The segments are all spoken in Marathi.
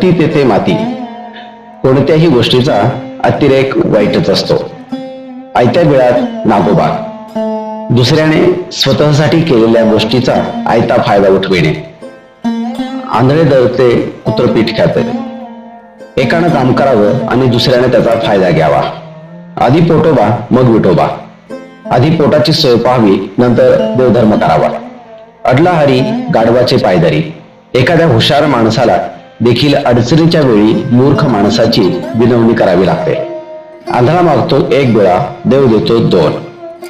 अति तेथे माती. कोणत्याही गोष्टीचा अतिरेक वाईटच असतो. आयत्या वेळात नागोबा दुसऱ्याने स्वतःसाठी केलेल्या गोष्टीचा आयता फायदा उठविणे. आंधळे दळते कुत्रपीठ खाते एकानं काम करावं आणि दुसऱ्याने त्याचा फायदा घ्यावा. आधी पोटोबा मग विठोबा. आधी पोटाची सोय पाहावी नंतर देवधर्म करावा. अडला हरी गाढवाचे पायदरी. एखाद्या हुशार माणसाला देखील अडचणीच्या वेळी मूर्ख माणसाची विनवणी करावी लागते. आंधळा मागतो एक गोळा देव देतो दोन.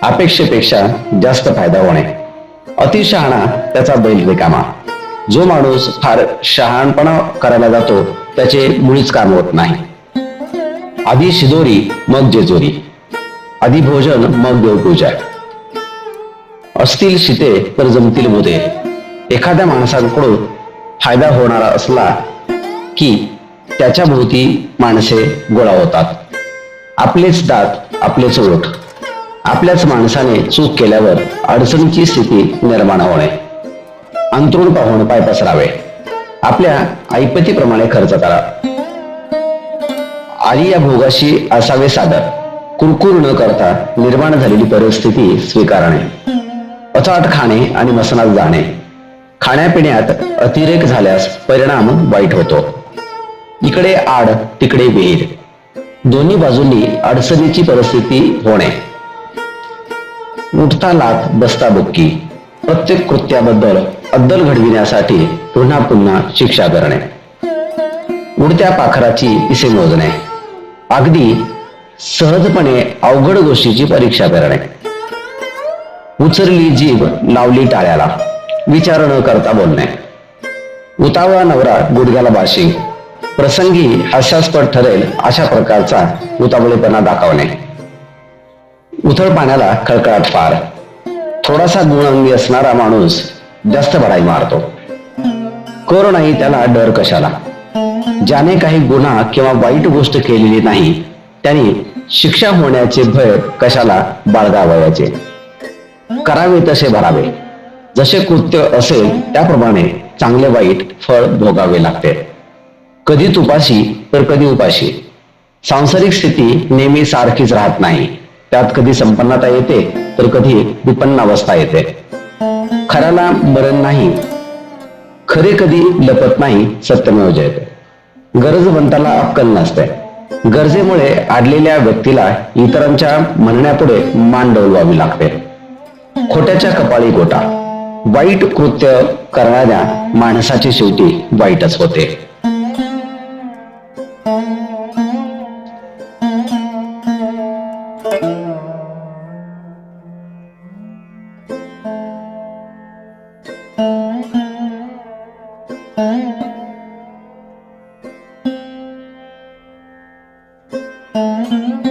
अपेक्षेपेक्षा जास्त फायदा होणे. अतिशहाणा त्याचा बैल रिकामा जो माणूस फार शहाणपणा करायला जातो त्याचे मुळीच काम होत नाही. आधी शिदोरी मग जेजोरी. आधी भोजन मग देवपूजा. असतील शिते तर जमतील मुदे. एखाद्या माणसांकडून फायदा होणारा असला की त्याच्या भोवती माणसे गोळा होतात. आपलेच दात आपलेच ओठ. आपल्याच माणसाने चूक केल्यावर अडचणीची स्थिती निर्माण होणे. अंतरुण पाहून पाय पसरावे. आपल्या ऐपतीप्रमाणे खर्च करा. आली या भोगाशी असावे सादर. कुरकुर न करता निर्माण झालेली परिस्थिती स्वीकारणे. अचाट खाणे आणि मसनात जाणे. खाण्यापिण्यात अतिरेक झाल्यास परिणाम वाईट होतो. इकडे आड तिकडे विहीर दोन्ही बाजूंनी अडचणीची परिस्थिती होणे. उठता लाथ बसता बुक्की प्रत्येक कृत्याबद्दल अद्दल घडविण्यासाठी पुन्हा पुन्हा शिक्षा करणे. उडत्या पाखराची इसे मोजणे. अगदी सहजपणे अवघड गोष्टीची परीक्षा करणे. उचरली जीभ लावली टाळ्याला. विचार न करता बोलणे. उतावळा नवरा गुडघ्याला बाशिंग. प्रसंगी हास्यास्पद ठरेल अशा प्रकारचा उतावळीपणा दाखवणे. उथळ पाण्याला खळखळाट पार. थोडासा गुणअंगी असणारा माणूस जास्त भराई मारतो. कर नाही त्याला डर कशाला? ज्याने काही गुन्हा किंवा वाईट गोष्ट केलेली नाही त्याने शिक्षा होण्याचे भय कशाला बाळगावयाचे? करावे तसे भरावे. जसे कृत्य असेल त्याप्रमाणे चांगले वाईट फळ भोगावे लागते. कधी तुपाशी तर कधी उपाशी. सांसारिक स्थिती नेहमी सारखीच राहत नाही. त्यात कधी संपन्नता येते तर कधी विपन्न अवस्था येते. खऱ्याला मरण नाही खरे कधी लपत नाही सत्यमेव जयते गरजवंताला अक्कल नसते. गरजेमुळे आडलेल्या व्यक्तीला इतरांच्या म्हणण्यापुढे मान डोलवावी लागते. खोट्याच्या कपाळी गोटा. वाईट कृत्य करणाऱ्या माणसाची शेवटी वाईटच होते. Música